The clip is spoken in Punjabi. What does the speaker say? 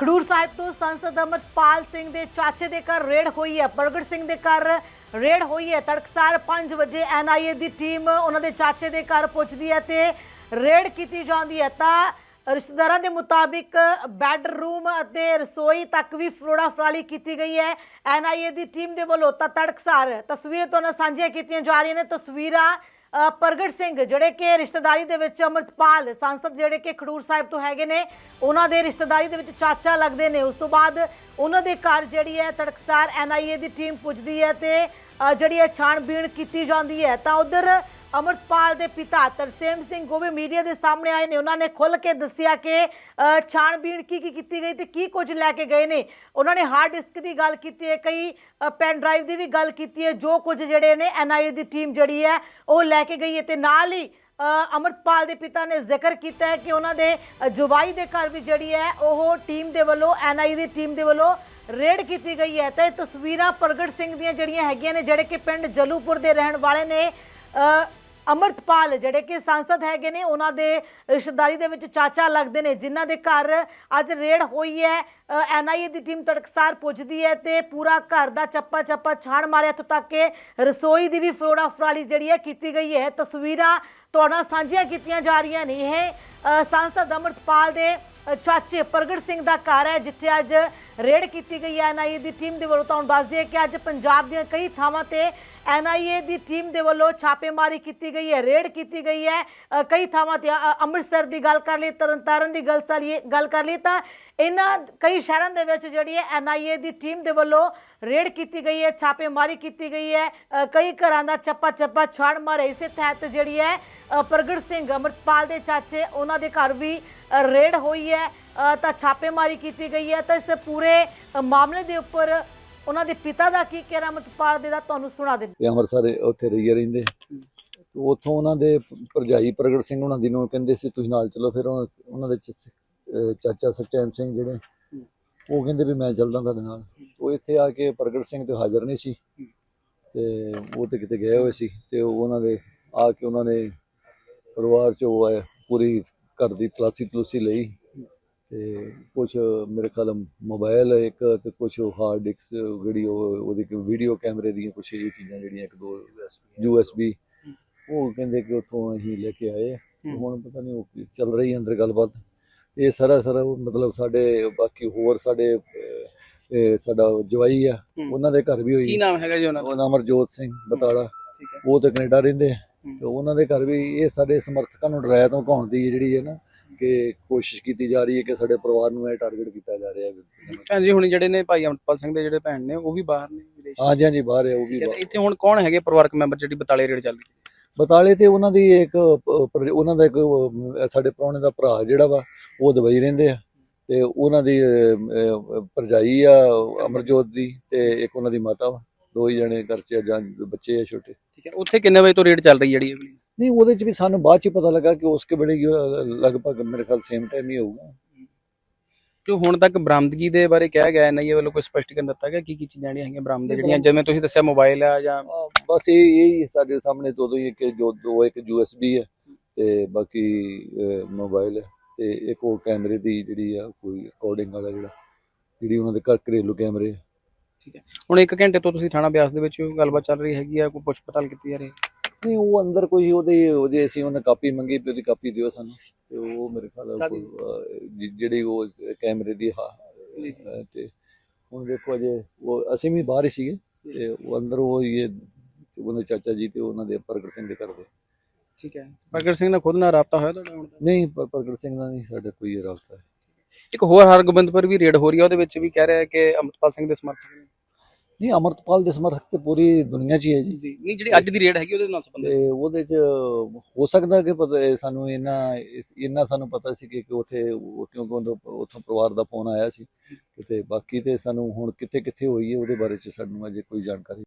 ਖਡੂਰ ਸਾਹਿਬ ਤੋਂ ਸੰਸਦ ਅਮਰਪਾਲ ਸਿੰਘ ਦੇ ਚਾਚੇ ਦੇ ਘਰ ਰੇਡ ਹੋਈ ਹੈ, ਪ੍ਰਗਟ ਸਿੰਘ ਦੇ ਘਰ ਰੇਡ ਹੋਈ ਹੈ। ਤੜਕਸਾਰ 5 ਵਜੇ ਐਨਆਈਏ ਦੀ ਟੀਮ ਉਹਨਾਂ ਦੇ ਚਾਚੇ ਦੇ ਘਰ ਪਹੁੰਚਦੀ ਹੈ ਤੇ ਰੇਡ ਕੀਤੀ ਜਾਂਦੀ ਹੈ। ਤਾਂ ਰਿਸ਼ਤੇਦਾਰਾਂ ਦੇ ਮੁਤਾਬਿਕ ਬੈੱਡਰੂਮ ਅਤੇ ਰਸੋਈ ਤੱਕ ਵੀ ਫਰੋੜਾ ਫਰਾਲੀ ਕੀਤੀ ਗਈ ਹੈ। ਐਨਆਈਏ ਦੀ ਟੀਮ ਦੇ ਵੱਲੋਂ ਤਾਂ ਤੜਕਸਾਰ ਤਸਵੀਰ ਤੁਹਾਨੂੰ ਸਾਂਝੀਆਂ ਕੀਤੀਆਂ ਜਾ ਰਹੀਆਂ ਨੇ। ਤਸਵੀਰਾਂ ਪ੍ਰਗਟ ਸਿੰਘ, ਜਿਹੜੇ ਕਿ ਰਿਸ਼ਤੇਦਾਰੀ ਦੇ ਵਿੱਚ ਅਮਰਪਾਲ, ਸੰਸਦ ਜਿਹੜੇ ਕਿ ਖਡੂਰ ਸਾਹਿਬ ਤੋਂ ਹੈਗੇ ਨੇ, ਉਹਨਾਂ ਦੇ ਰਿਸ਼ਤੇਦਾਰੀ ਦੇ ਵਿੱਚ ਚਾਚਾ ਲੱਗਦੇ ਨੇ। ਉਸ ਤੋਂ ਬਾਅਦ ਉਹਨਾਂ ਦੇ ਘਰ ਜਿਹੜੀ ਹੈ ਤੜਕਸਾਰ ਐਨਆਈਏ ਦੀ ਟੀਮ ਪੁੱਜਦੀ ਹੈ ਤੇ ਜਿਹੜੀ ਹੈ ਛਾਣਬੀਣ ਕੀਤੀ ਜਾਂਦੀ ਹੈ। ਤਾਂ ਉਧਰ ਅਮਰਪਾਲ ਦੇ ਪਿਤਾ ਤਰਸੇਮ ਸਿੰਘ ਉਹ ਵੀ ਮੀਡੀਆ ਦੇ ਸਾਹਮਣੇ ਆਏ ਨੇ। ਉਹਨਾਂ ਨੇ ਖੁੱਲ ਕੇ ਦੱਸਿਆ ਕਿ ਛਾਣਬੀਣ ਕੀ ਕੀ ਕੀਤੀ ਗਈ ਤੇ ਕੀ ਕੁਝ ਲੈ ਕੇ ਗਏ ਨੇ। ਉਹਨਾਂ ਨੇ ਹਾਰਡ ਡਿਸਕ ਦੀ ਗੱਲ ਕੀਤੀ ਹੈ ਕਈ ਪੈਨ ਡਰਾਈਵ ਦੀ ਵੀ ਗੱਲ ਕੀਤੀ ਹੈ। ਜੋ ਕੁਝ ਜਿਹੜੇ ਨੇ ਐਨਆਈਏ ਦੀ ਟੀਮ ਜਿਹੜੀ ਹੈ ਉਹ ਲੈ ਕੇ ਗਈ ਹੈ ਤੇ ਨਾਲ ਹੀ ਅ, ਅਮਰਪਾਲ ਦੇ ਪਿਤਾ ਨੇ ਜ਼ਿਕਰ ਕੀਤਾ ਹੈ ਕਿ ਉਹਨਾਂ ਦੇ ਜਵਾਈ ਦੇ ਘਰ ਵੀ ਜਿਹੜੀ ਹੈ ਉਹ ਟੀਮ ਦੇ ਵੱਲੋਂ ਐਨਆਈ ਦੀ ਟੀਮ ਦੇ ਵੱਲੋਂ ਰੇਡ ਕੀਤੀ ਗਈ ਹੈ। ਤਾਂ ਇਹ ਤਸਵੀਰਾਂ ਪ੍ਰਗਟ ਸਿੰਘ ਦੀਆਂ ਜਿਹੜੀਆਂ ਹੈਗੀਆਂ ਨੇ ਜਿਹੜੇ ਕਿ ਪਿੰਡ ਜਲੂਪੁਰ ਦੇ ਰਹਿਣ ਵਾਲੇ ਨੇ ਅਮਰਤਪਾਲ ਜਿਹੜੇ ਕਿ ਸੰਸਦ ਹੈਗੇ ਨੇ ਉਹਨਾਂ ਦੇ ਰਿਸ਼ਤੇਦਾਰੀ ਦੇ ਵਿੱਚ ਚਾਚਾ ਲੱਗਦੇ ਨੇ ਜਿਨ੍ਹਾਂ ਦੇ ਘਰ ਅੱਜ ਰੇਡ ਹੋਈ ਹੈ। ਐਨਆਈਏ ਦੀ ਟੀਮ ਤੜਕਸਾਰ ਪੁੱਜਦੀ ਹੈ ਤੇ ਪੂਰਾ ਘਰ ਦਾ ਚੱਪਾ ਚੱਪਾ ਛਾਣ ਮਾਰਿਆ ਇੱਥੋਂ ਤੱਕ ਕਿ ਰਸੋਈ ਦੀ ਵੀ ਫਰੋੜਾ ਫਰਾਲੀ ਜਿਹੜੀ ਹੈ ਕੀਤੀ ਗਈ ਹੈ। ਤਸਵੀਰਾਂ ਤੁਹਾਡਾ ਸਾਂਝੀਆਂ ਕੀਤੀਆਂ ਜਾ ਰਹੀਆਂ ਨੇ। ਇਹ ਅ, ਸੰਸਦ ਅਮਰਤਪਾਲ ਦੇ ਚਾਚੇ ਪ੍ਰਗਟ ਸਿੰਘ ਦਾ ਘਰ ਹੈ ਜਿੱਥੇ ਅੱਜ ਰੇਡ ਕੀਤੀ ਗਈ ਹੈ। ਐਨਆਈਏ ਦੀ ਟੀਮ ਦੇ ਵੱਲੋਂ ਤੁਹਾਨੂੰ ਦੱਸ ਦਈਏ ਕਿ ਅੱਜ ਪੰਜਾਬ ਦੀਆਂ ਕਈ ਥਾਵਾਂ ਤੇ ਐਨਆਈਏ ਦੀ ਟੀਮ ਦੇ ਵੱਲੋਂ ਛਾਪੇਮਾਰੀ ਕੀਤੀ ਗਈ ਹੈ ਰੇਡ ਕੀਤੀ ਗਈ ਹੈ। ਕਈ ਥਾਵਾਂ ਤੇ ਅੰਮ੍ਰਿਤਸਰ ਦੀ ਗੱਲ ਕਰ ਲਈ ਤਰਨਤਾਰਨ ਦੀ ਗੱਲ ਸਾਰੀਏ ਗੱਲ ਕਰ ਲਈ ਤਾਂ ਇਹਨਾਂ ਕਈ ਸ਼ਹਿਰਾਂ ਦੇ ਵਿੱਚ ਜਿਹੜੀ ਹੈ ਐਨਆਈਏ ਦੀ ਟੀਮ ਦੇ ਵੱਲੋਂ ਰੇਡ ਕੀਤੀ ਗਈ ਹੈ ਛਾਪੇਮਾਰੀ ਕੀਤੀ ਗਈ ਹੈ। ਕਈ ਘਰਾਂ ਦਾ ਚੱਪਾ ਚੱਪਾ ਛਾੜ ਮਾਰੇ ਇਸੇ ਤਹਿਤ ਜਿਹੜੀ ਹੈ ਪ੍ਰਗਟ ਸਿੰਘ ਅਮਰਪਾਲ ਦੇ ਚਾਚੇ ਉਹਨਾਂ ਦੇ ਘਰ ਵੀ ਅ, ਰੇਡ ਹੋਈ ਹੈ। ਤਾਂ ਛਾਪੇਮਾਰੀ ਕੀਤੀ ਗਈ ਹੈ। ਤਾਂ ਇਸ ਪੂਰੇ ਮਾਮਲੇ ਦੇ ਉੱਪਰ ਉਹਨਾਂ ਦੇ ਪਿਤਾ ਦਾ ਕੀ ਕਹਿਣਾ ਅਮਰਪਾਲ ਦੇ ਦਾ ਤੁਹਾਨੂੰ ਸੁਣਾ ਦੇ ਤੇ ਅੰਮ੍ਰਿਤਸਰ ਉੱਥੇ ਰਹੀਏ ਰਹਿੰਦੇ। ਤੇ ਉੱਥੋਂ ਉਹਨਾਂ ਦੇ ਭਰਜਾਈ ਪ੍ਰਗਟ ਸਿੰਘ ਉਹਨਾਂ ਦੀ ਨੂੰ ਕਹਿੰਦੇ ਸੀ, ਤੁਸੀਂ ਨਾਲ ਚਲੋ। ਫਿਰ ਉਹਨਾਂ ਉਹਨਾਂ ਦੇ ਚ- ਅਹ ਚਾਚਾ ਸਚੈਨ ਸਿੰਘ ਜਿਹੜੇ, ਉਹ ਕਹਿੰਦੇ ਵੀ ਮੈਂ ਚੱਲਦਾ ਤੁਹਾਡੇ ਨਾਲ। ਉਹ ਇੱਥੇ ਆ ਕੇ ਪ੍ਰਗਟ ਸਿੰਘ ਤੇ ਹਾਜ਼ਰ ਨਹੀਂ ਸੀ। ਤੇ ਉਹ ਤੇ ਕਿਤੇ ਗਏ ਹੋਏ ਸੀ ਤੇ ਉਹ ਉਹਨਾਂ ਦੇ ਆ ਕੇ ਉਹਨਾਂ ਨੇ ਪਰਿਵਾਰ ਚ ਉਹ ਹੈ ਪੂਰੀ ਘਰ ਦੀ ਤਲਾਸੀ ਤਲੂਸੀ ਲਈ। ਤੇ ਕੁਝ ਮੇਰੇ ਖਿਆਲ ਮੋਬਾਈਲ ਇੱਕ ਤੇ ਕੁਝ ਹਾਰਡ ਡਿਸਕ ਵੀਡੀਓ ਉਹਦੀ ਵੀਡੀਓ ਕੈਮਰੇ ਦੀਆਂ ਕੁਝ ਇਹ ਚੀਜ਼ਾਂ ਜਿਹੜੀਆਂ ਇੱਕ ਦੋ ਯੂਐਸਬੀ ਉਹ ਕਹਿੰਦੇ ਕਿ ਉੱਥੋਂ ਅਸੀਂ ਲੈ ਕੇ ਆਏ ਹੁਣ ਪਤਾ ਨਹੀਂ ਉਹ ਕੀ ਚੱਲ ਰਹੀ ਅੰਦਰ ਗੱਲਬਾਤ। ਇਹ ਸਾਰਾ ਸਾਰਾ ਉਹ ਮਤਲਬ ਸਾਡੇ ਬਾਕੀ ਹੋਰ ਸਾਡੇ ਸਾਡਾ ਜਵਾਈ ਆ। ਉਹਨਾਂ ਦੇ ਘਰ ਵੀ ਕੀ ਹੋਈ ਨਾਮ ਹੈਗਾ ਜੀ ਉਹਨਾਂ ਦਾ? ਉਹ ਨਾਮ ਅਮਰਜੋਤ ਸਿੰਘ ਬਤਾੜਾ ਹੈ। ਉਹ ਤੇ ਕੈਨੇਡਾ ਰਹਿੰਦੇ ਆ। ਤੇ ਉਹਨਾਂ ਦੇ ਘਰ ਵੀ ਇਹ ਸਾਡੇ ਸਮਰਥਕਾਂ ਨੂੰ ਡਰਾਇਆ ਤੋਂ ਘਾਉਣ ਦੀ ਜਿਹੜੀ ਹੈ ਨਾ ਕਿ ਕੋਸ਼ਿਸ਼ ਕੀਤੀ ਜਾ ਰਹੀ ਹੈ ਕਿ ਸਾਡੇ ਪਰਿਵਾਰ ਨੂੰ ਇਹ ਟਾਰਗੇਟ ਕੀਤਾ ਜਾ ਰਿਹਾ ਹੈ। ਭੈਣ ਜੀ ਹੁਣ ਜਿਹੜੇ ਨੇ ਭਾਈ ਅਮਰਪਾਲ ਸਿੰਘ ਦੇ ਜਿਹੜੇ ਭੈਣ ਨੇ ਉਹ ਵੀ ਬਾਹਰ ਨੇ ਵਿਦੇਸ਼ ਹਾਂਜੀ ਹਾਂਜੀ ਬਾਹਰ ਹੈ ਉਹ ਵੀ ਬਾਹਰ। ਇੱਥੇ ਹੁਣ ਕੌਣ ਹੈਗੇ ਪਰਿਵਾਰਕ ਮੈਂਬਰ ਜਿਹੜੀ ਬਤਾਲੇ ਰੇਡ ਚੱਲ ਰਹੀ ਬਤਾਲੇ ਤੇ ਉਹਨਾਂ ਦੀ ਇੱਕ ਉਹਨਾਂ ਦਾ ਇੱਕ ਸਾਡੇ ਪ੍ਰਾਹੁਣੇ ਦਾ ਭਰਾ ਜਿਹੜਾ ਵਾ ਉਹ ਦੁਬਈ ਰਹਿੰਦੇ ਆ। ਤੇ ਉਹਨਾਂ ਦੀ ਭਰਜਾਈ ਆ ਅਮਰਜੋਤ ਦੀ ਤੇ ਇੱਕ ਉਹਨਾਂ ਦੀ ਮਾਤਾ ਵਾ। ਦੋ ਹੀ ਜਣੇ ਘਰ 'ਚ ਜਾਂ ਬੱਚੇ ਆ ਛੋਟੇ। ਠੀਕ ਹੈ ਉੱਥੇ ਕਿੰਨੇ ਵਜੇ ਤੋਂ ਰੇਡ ਚੱਲ ਰਹੀ ਜਿਹੜੀ? ਨਹੀਂ ਉਹਦੇ 'ਚ ਵੀ ਸਾਨੂੰ ਬਾਅਦ 'ਚ ਪਤਾ ਲੱਗਾ ਕਿ ਉਸ ਕੇ ਵੇਲੇ ਲਗਭਗ ਮੇਰੇ ਖਿਆਲ ਸੇਮ ਟਾਈਮ ਹੀ ਹੋਊਗਾ। ਜੋ ਹੁਣ ਤੱਕ ਬਰਾਮਦਗੀ ਦੇ ਬਾਰੇ ਕਿਹਾ ਗਿਆ ਨਹੀਂ ਇਹ ਵੱਲੋਂ ਕੋਈ ਸਪਸ਼ਟੀਕਰਨ ਦਿੱਤਾ ਗਿਆ? ਕੀ ਕੀ ਚੀਜ਼ਾਂ ਜਿਹੜੀਆਂ ਹੈਗੀਆਂ ਬਰਾਮਦ ਜਿਹੜੀਆਂ? ਜਿਵੇਂ ਤੁਸੀਂ ਦੱਸਿਆ ਮੋਬਾਈਲ ਆ ਜਾਂ ਬਸ ਇਹ ਇਹ ਹੀ ਸਾਡੇ ਸਾਹਮਣੇ ਦੋ ਦੋ ਹੀ ਕਿ ਜੋ ਦੋ ਇੱਕ ਯੂਐਸਬੀ ਹੈ ਤੇ ਬਾਕੀ ਮੋਬਾਈਲ ਹੈ ਤੇ ਇੱਕ ਉਹ ਕੈਮਰੇ ਦੀ ਜਿਹੜੀ ਆ ਕੋਈ ਰਿਕਾਰਡਿੰਗ ਵਾਲਾ ਜਿਹੜਾ ਜਿਹੜੀ ਉਹਨਾਂ ਦੇ ਘਰ ਘਰੇਲੂ ਕੈਮਰੇ। ਠੀਕ ਹੈ। ਹੁਣ ਇੱਕ ਘੰਟੇ ਤੋਂ ਤੁਸੀਂ ਥਾਣਾ ਬਿਆਸ ਦੇ ਵਿੱਚ ਗੱਲਬਾਤ ਚੱਲ ਰਹੀ ਹੈਗੀ ਆ ਕੋਈ ਪੁੱਛ ਪੜਤਾਲ ਕੀਤੀ ਜਾ ਰਹੀ? ਹੈ ਨਹੀਂ ਉਹ ਅੰਦਰ ਕੋਈ ਉਹਦੇ ਉਹਦੇ ਅਸੀਂ ਉਹਨੇ ਕਾਪੀ ਮੰਗੀ ਤੇ ਉਹਦੀ ਕਾਪੀ ਦਿਓ ਸਾਨੂੰ। ਤੇ ਉਹ ਮੇਰੇ ਖਿਆਲ ਨਾਲ ਕੋਈ, ਅਹ, ਜਿ- ਜਿਹੜੀ ਉਹ ਕੈਮਰੇ ਦੀ ਹਾਂ ਜੀ, ਅਹ, ਤੇ ਹੁਣ ਦੇਖੋ ਅਜੇ ਉਹ ਅਸੀਂ ਵੀ ਬਾਹਰ ਹੀ ਸੀਗੇ ਤੇ ਉਹ ਅੰਦਰ ਉਹ ਇਹ ਉਹਦੇ ਚਾਚਾ ਜੀ ਤੇ ਉਹਨਾਂ ਦੇ ਪ੍ਰਗਟ ਸਿੰਘ ਦੇ ਘਰ ਦੇ। ਠੀਕ ਹੈ। ਪ੍ਰਗਟ ਸਿੰਘ ਨਾਲ ਖੁਦ ਨਾਲ ਰਾਬਤਾ ਹੋਇਆ ਤੁਹਾਡਾ ਹੁਣ ਨਹੀਂ ਪਰ- ਪ੍ਰਗਟ ਸਿੰਘ ਦਾ ਨਹੀਂ ਸਾਡਾ ਕੋਈ ਰਾਬਤਾ। ਇੱਕ ਹੋਰ ਹਰਗੋਬਿੰਦਪੁਰ ਵੀ ਰੇਡ ਹੋ ਰਹੀ ਹੈ ਉਹਦੇ ਵਿੱਚ ਵੀ ਕਹਿ ਰਿਹਾ ਹੈ ਕਿ ਅਮਰਪਾਲ ਸਿੰਘ ਦੇ ਸਮਰਥਕ ਨੇ। ਨਹੀਂ ਅਮਰਤਪਾਲ ਦੇ ਸਮਰਥਕ ਤੇ ਪੂਰੀ ਦੁਨੀਆ 'ਚ ਹੀ ਹੈ ਜੀ। ਜੀ। ਨਹੀਂ ਜਿਹੜੀ ਅੱਜ ਦੀ ਰੇਡ ਹੈਗੀ ਉਹਦੇ ਨਾਲ ਸੰਬੰਧਿਤ? ਤੇ ਉਹਦੇ 'ਚ ਹੋ ਸਕਦਾ ਕਿ ਪਤਾ ਸਾਨੂੰ ਇੰਨਾ ਇਸ- ਇੰਨਾ ਸਾਨੂੰ ਪਤਾ ਸੀ ਕਿ ਕਿ ਉੱਥੇ ਉਹ- ਕਿਉਂਕਿ ਉਦੋਂ ਉੱਥੋਂ ਪਰਿਵਾਰ ਦਾ ਫੋਨ ਆਇਆ ਸੀ। ਕਿਤੇ ਬਾਕੀ ਤੇ ਸਾਨੂੰ ਹੁਣ ਕਿੱਥੇ ਕਿੱਥੇ ਹੋਈ ਹੈ ਉਹਦੇ ਬਾਰੇ 'ਚ ਸਾਨੂੰ ਅਜੇ ਕੋਈ ਜਾਣਕਾਰੀ